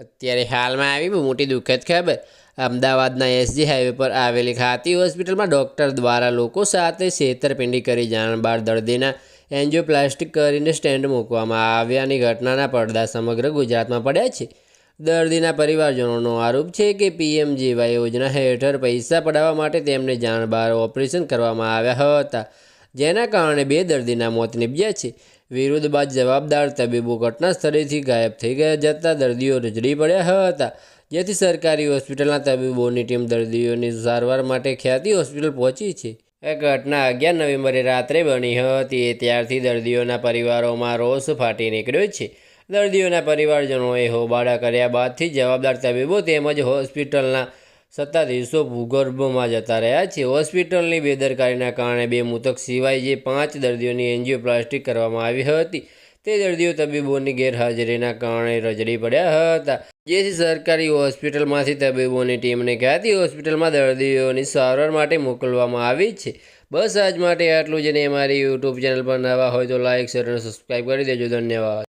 ત્યારે હાલમાં આવી મોટી દુઃખદ ખબર. અમદાવાદના એસજી હાઈવે પર આવેલી ખાતી હોસ્પિટલમાં ડૉક્ટર દ્વારા લોકો સાથે છેતરપિંડી કરી જાણ બાર દર્દીના એન્જિયોપ્લાસ્ટિક કરીને સ્ટેન્ડ મૂકવામાં આવ્યાની ઘટનાના પડદા સમગ્ર ગુજરાતમાં પડ્યા છે. દર્દીના પરિવારજનોનો આરોપ છે કે પીએમજીવાય યોજના હેઠળ પૈસા પડાવવા માટે તેમને જાણ બહાર ઓપરેશન કરવામાં આવ્યા હતા. જેના કારણે બે દર્દીના મોત નીપજ્યા છે. વિરુદ્ધ બાદ જવાબદાર તબીબો ઘટના સ્થળેથી ગાયબ થઈ ગયા જતાં દર્દીઓ રજડી પડ્યા હતા. જેથી સરકારી હોસ્પિટલના તબીબોની ટીમ દર્દીઓની સારવાર માટે ખ્યાતિ હોસ્પિટલ પહોંચી છે. એ ઘટના અગિયાર નવેમ્બરે રાત્રે બની હતી. ત્યારથી દર્દીઓના પરિવારોમાં રોષ ફાટી નીકળ્યો છે. દર્દીઓના પરિવારજનોએ હોબાળા કર્યા બાદથી જવાબદાર તબીબો તેમજ હોસ્પિટલના સત્તાધીશો ભૂગર્ભમાં જતા રહ્યા છે. હોસ્પિટલની બેદરકારીના કારણે બે મૃતક સિવાય જે પાંચ દર્દીઓની એન્જિયોપ્લાસ્ટિક કરવામાં આવી હતી, તે દર્દીઓ તબીબોની ગેરહાજરીના કારણે રજડી પડ્યા હતા. જેથી સરકારી હોસ્પિટલમાંથી તબીબોની ટીમને ખ્યાતિ હોસ્પિટલમાં દર્દીઓની સારવાર માટે મોકલવામાં આવી છે. બસ આજ માટે આટલું જ ને અમારી યુટ્યુબ ચેનલ પર નવા હોય તો લાઇક શેર અને સબસ્ક્રાઈબ કરી દેજો. ધન્યવાદ.